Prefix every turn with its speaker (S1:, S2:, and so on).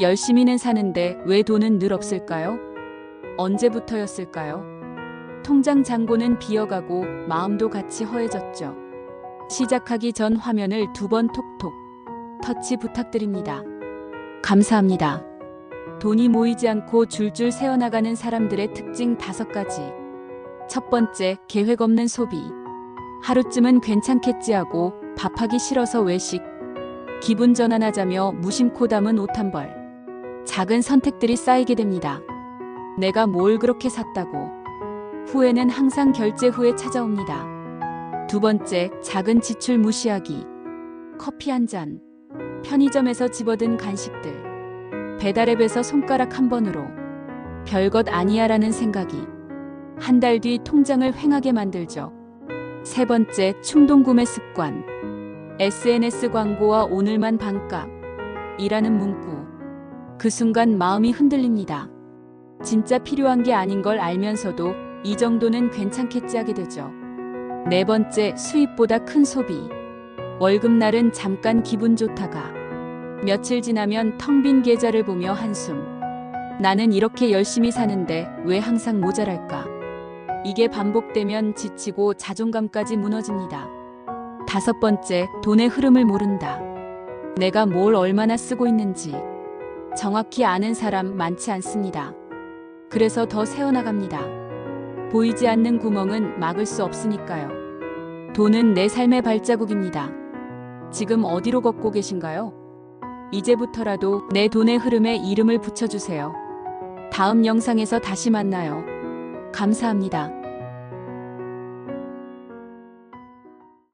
S1: 열심히는 사는데 왜 돈은 늘 없을까요? 언제부터였을까요? 통장 잔고는 비어가고 마음도 같이 허해졌죠. 시작하기 전 화면을 두 번 톡톡 터치 부탁드립니다. 감사합니다. 돈이 모이지 않고 줄줄 새어나가는 사람들의 특징 다섯 가지. 첫 번째, 계획 없는 소비. 하루쯤은 괜찮겠지 하고 밥하기 싫어서 외식. 기분 전환하자며 무심코 담은 옷 한 벌. 작은 선택들이 쌓이게 됩니다. 내가 뭘 그렇게 샀다고. 후회는 항상 결제 후에 찾아옵니다. 두 번째, 작은 지출 무시하기. 커피 한 잔. 편의점에서 집어든 간식들. 배달앱에서 손가락 한 번으로. 별것 아니야라는 생각이. 한 달 뒤 통장을 횡하게 만들죠. 세 번째, 충동 구매 습관. SNS 광고와 오늘만 반값. 이라는 문구. 그 순간 마음이 흔들립니다. 진짜 필요한 게 아닌 걸 알면서도 이 정도는 괜찮겠지 하게 되죠. 네 번째, 수입보다 큰 소비. 월급날은 잠깐 기분 좋다가 며칠 지나면 텅 빈 계좌를 보며 한숨. 나는 이렇게 열심히 사는데 왜 항상 모자랄까? 이게 반복되면 지치고 자존감까지 무너집니다. 다섯 번째, 돈의 흐름을 모른다. 내가 뭘 얼마나 쓰고 있는지 정확히 아는 사람 많지 않습니다. 그래서 더 새어나갑니다. 보이지 않는 구멍은 막을 수 없으니까요. 돈은 내 삶의 발자국입니다. 지금 어디로 걷고 계신가요? 이제부터라도 내 돈의 흐름에 이름을 붙여주세요. 다음 영상에서 다시 만나요. 감사합니다.